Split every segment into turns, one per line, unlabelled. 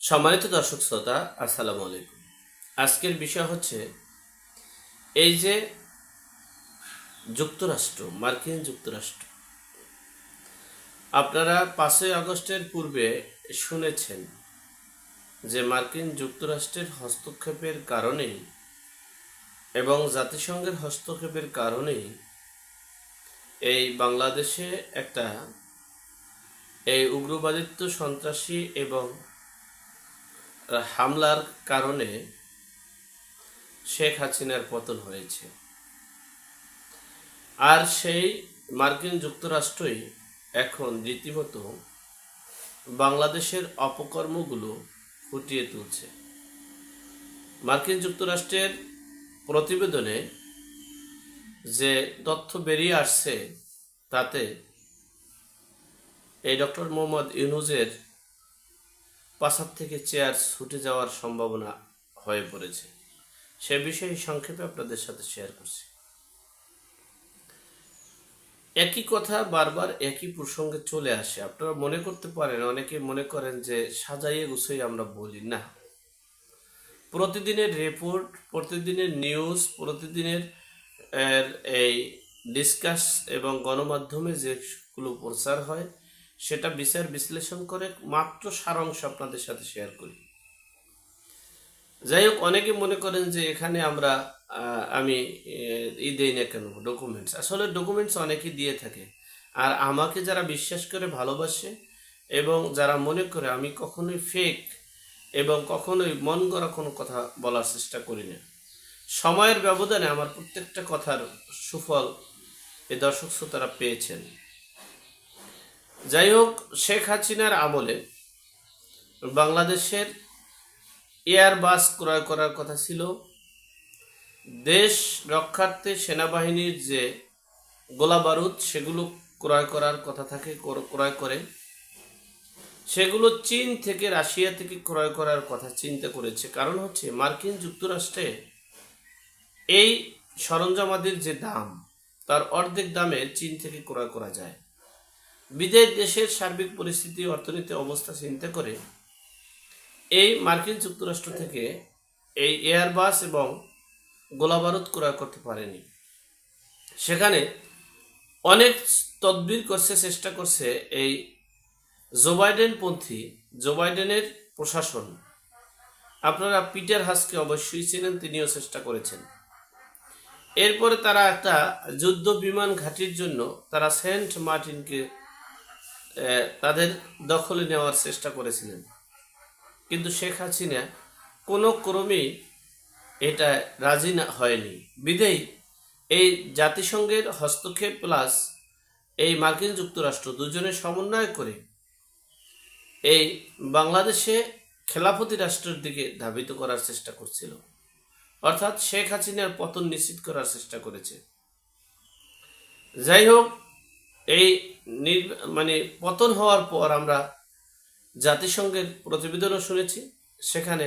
সম্মানিত দর্শক শ্রোতা, আসসালামু আলাইকুম। আজকের বিষয় হচ্ছে এই যে যুক্তরাষ্ট্র, মার্কিন যুক্তরাষ্ট্র। আপনারা পাঁচই আগস্টের পূর্বে শুনেছেন যে মার্কিন যুক্তরাষ্ট্রের হস্তক্ষেপের কারণেই এবং জাতিসংঘের হস্তক্ষেপের কারণেই এই বাংলাদেশে একটা এই উগ্রবাদিত্ব সন্ত্রাসী এবং হামলার কারণে শেখ হাসিনার পতন হয়েছে। আর সেই মার্কিন যুক্তরাষ্ট্রই এখন রীতিমতো বাংলাদেশের অপকর্মগুলো ফুটিয়ে তুলছে। মার্কিন যুক্তরাষ্ট্রের প্রতিবেদনে যে তথ্য বেরিয়ে আসছে তাতে এই ডক্টর মোহাম্মদ ইউনুজের পাশার থেকে চেয়ার ছুটে যাওয়ার সম্ভাবনা হয়ে পড়েছে। সে বিষয়ে সংক্ষেপে আপনাদের সাথে শেয়ার করছি। একই কথা বারবার একই প্রসঙ্গে চলে আসে। আপনারা মনে করতে পারেন, অনেকে মনে করেন যে সাজাইয়ে গুছাই আমরা বলি, না। প্রতিদিনের রিপোর্ট প্রতিদিনের নিউজ প্রতিদিনের এই ডিসকাস এবং গণমাধ্যমে যেগুলো প্রচার হয় সেটা বিচার বিশ্লেষণ করে মাত্র সারাংশ আপনাদের সাথে শেয়ার করি। যাই হোক, অনেকে মনে করেন যে এখানে আমরা আমি ই দেই না কেন? ডকুমেন্টস আসলে ডকুমেন্টস অনেকেই দিয়ে থাকে। আর আমাকে যারা বিশ্বাস করে, ভালোবাসে এবং যারা মনে করে আমি কখনোই ফেক এবং কখনোই মন গড়া কোনো কথা বলার চেষ্টা করি না। সময়ের ব্যবধানে আমার প্রত্যেকটা কথার সুফল এ দর্শক শ্রোতারা পেয়েছেন। যাই হোক শেখ হাসিনার আমলে বাংলাদেশের এয়ার বাস ক্রয় করার কথা ছিল। দেশ রক্ষার্থে সেনাবাহিনীর যে গোলা বারুদ, সেগুলো ক্রয় করার কথা থাকে ক্রয় করে। সেগুলো চীন থেকে রাশিয়া থেকে ক্রয় করার কথা চিন্তা করেছে। কারণ হচ্ছে, মার্কিন যুক্তরাষ্ট্রে এই সরঞ্জামাদির যে দাম, তার অর্ধেক দামে চীন থেকে ক্রয় করা যায়। বিদেশ দেশের সার্বিক পরিস্থিতি অর্থনীতি অবস্থা চিন্তা করে এই মার্কিন যুক্তরাষ্ট্র থেকে এই এয়ারবাস এবং গোলাবারুদ ক্রয় করতে পারেনি। সেখানে অনেক তদবির করছে, চেষ্টা করছে এই জো বাইডেন পন্থী, জো বাইডেনের প্রশাসন। আপনারা পিটার হাসকে অবশ্যই ছিলেন তিনিও চেষ্টা করেছেন। এরপরে তারা একটা যুদ্ধ বিমান ঘাঁটির জন্য তারা সেন্ট মার্টিনকে তাদের দখলে নেওয়ার চেষ্টা করেছিলেন। কিন্তু শেখ হাসিনা কোনো ক্রমেই এটা রাজি না হয়নি। বিদেই এই জাতিসংঘের হস্তক্ষেপ প্লাস এই মার্কিন যুক্তরাষ্ট্র দুজনের সমন্বয় করে এই বাংলাদেশে খেলাফতি রাষ্ট্রের দিকে ধাবিত করার চেষ্টা করছিল। অর্থাৎ শেখ হাসিনার পতন নিশ্চিত করার চেষ্টা করেছে। যাই হোক এই মানে পতন হওয়ার পর আমরা জাতিসংঘের প্রতিবেদনও শুনেছি। সেখানে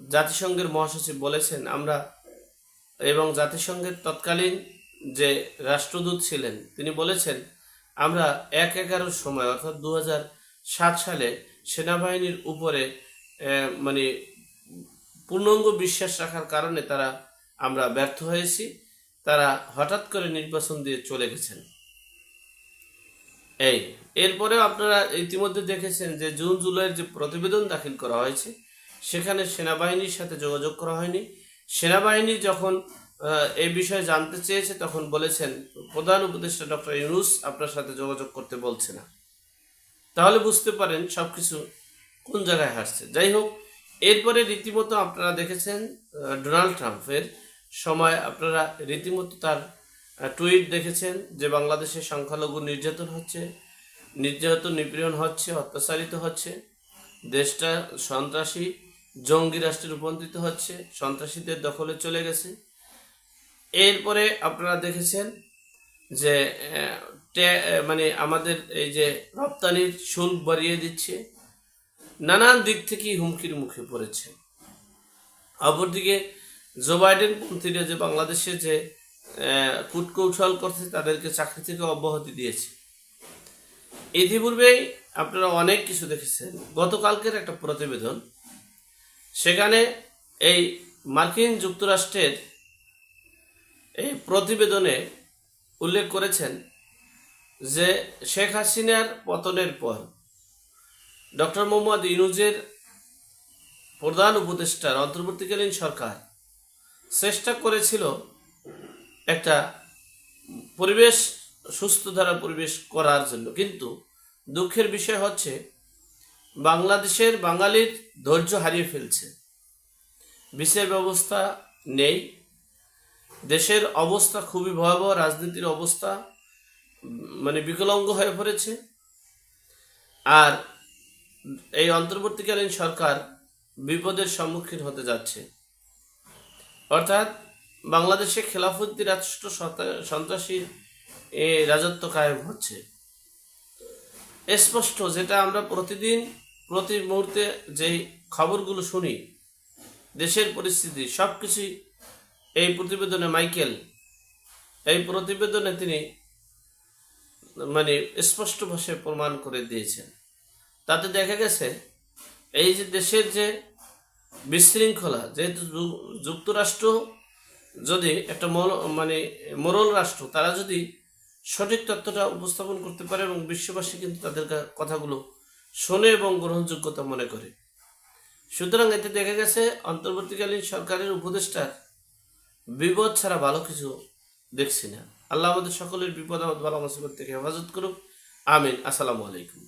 জাতিসংঘের মহাসচিব বলেছেন, আমরা এবং জাতিসংঘের তৎকালীন যে রাষ্ট্রদূত ছিলেন, তিনি বলেছেন, আমরা এক এগারোর সময়, অর্থাৎ দু সাত সালে সেনাবাহিনীর উপরে মানে পূর্ণাঙ্গ বিশ্বাস রাখার কারণে তারা, আমরা ব্যর্থ হয়েছি। তারা হঠাৎ করে নির্বাচন দিয়ে চলে গেছেন। এই, এরপরেও আপনারা ইতিমধ্যে দেখেছেন যে জুন জুলাইয়ের যে প্রতিবেদন দাখিল করা হয়েছে, সেখানে সেনাবাহিনীর সাথে যোগাযোগ করা হয়নি। সেনাবাহিনী যখন এই বিষয়ে জানতে চেয়েছে, তখন বলেছেন, প্রধান উপদেষ্টা ডক্টর ইউনুস আপনার সাথে যোগাযোগ করতে বলছে না। তাহলে বুঝতে পারেন সব কিছু কোন জায়গায় হাসছে যাই হোক, এরপরে রীতিমতো আপনারা দেখেছেন ডোনাল্ড ট্রাম্পের সময় আপনারা রীতিমতো তার টুইট দেখেছেন যে বাংলাদেশে সংখ্যালঘু নির্যাতন হচ্ছে, নির্যাতন নিপীড়ন হচ্ছে, অত্যাচারিত হচ্ছে, দেশটা সন্ত্রাসী, জঙ্গি রাষ্ট্রে রূপান্তরিত হচ্ছে, সন্ত্রাসীদের দখলে চলে গেছে। এরপরে আপনারা দেখেছেন যে মানে আমাদের এই যে রপ্তানির শুল্ক বাড়িয়ে দিচ্ছে, নানান দিক থেকেই হুমকির মুখে পড়েছে। অপরদিকে জো বাইডেন পন্থীরা যে বাংলাদেশে যে কূটকৌশল করছে, তাদেরকে চাকরি থেকে অব্যাহতি দিয়েছে। ইতিপূর্বেই আপনারা অনেক কিছু দেখেছেন। গতকালকের একটা প্রতিবেদন, সেখানে এই মার্কিন যুক্তরাষ্ট্রের এই প্রতিবেদনে উল্লেখ করেছেন যে শেখ হাসিনার পতনের পর ডক্টর মোহাম্মদ ইনুজের প্রধান উপদেষ্টার অন্তর্বর্তীকালীন সরকার চেষ্টা করেছিল একটা পরিবেশ, সুস্থ ধারা পরিবেশ করার জন্য। কিন্তু দুঃখের বিষয় হচ্ছে, বাংলাদেশের বাঙালির ধৈর্য হারিয়ে ফেলছে। বিচার ব্যবস্থা নেই। দেশের অবস্থা খুবই ভয়াবহ, রাজনীতির অবস্থা মানে বিকলাঙ্গ হয়ে পড়েছে। আর এই অন্তর্বর্তীকালীন সরকার বিপদের সম্মুখীন হতে যাচ্ছে। অর্থাৎ বাংলাদেশে খেলাফতি রাষ্ট্র সন্ত্রাসী রাজত্ব কায়েম হচ্ছে। স্পষ্ট যেটা আমরা প্রতিদিন, প্রতি মুহূর্তে যেই খবরগুলো শুনি, দেশের পরিস্থিতি সব কিছুই এই প্রতিবেদনে মাইকেল, এই প্রতিবেদনে তিনি মানে স্পষ্ট ভাষায় প্রমাণ করে দিয়েছেন। তাতে দেখা গেছে, এই যে দেশের যে বিশৃঙ্খলা, যেহেতু যুক্তরাষ্ট্র যদি একটা মল- মানে মোরল রাষ্ট্র, তারা যদি সঠিক তথ্যটা উপস্থাপন করতে পারে এবং বিশ্ববাসী কিন্তু তাদের কথাগুলো শোনে এবং গ্রহণযোগ্যতা মনে করে। সুতরাং এতে দেখা গেছে, অন্তর্বর্তীকালীন সরকারের উপদেষ্টার বিপদ ছাড়া ভালো কিছু দেখছি না। আল্লাহ আমাদের সকলের বিপদ আপদ ভালো মুসিবত থেকে হেফাজত করুক। আমিন। আসসালামু আলাইকুম।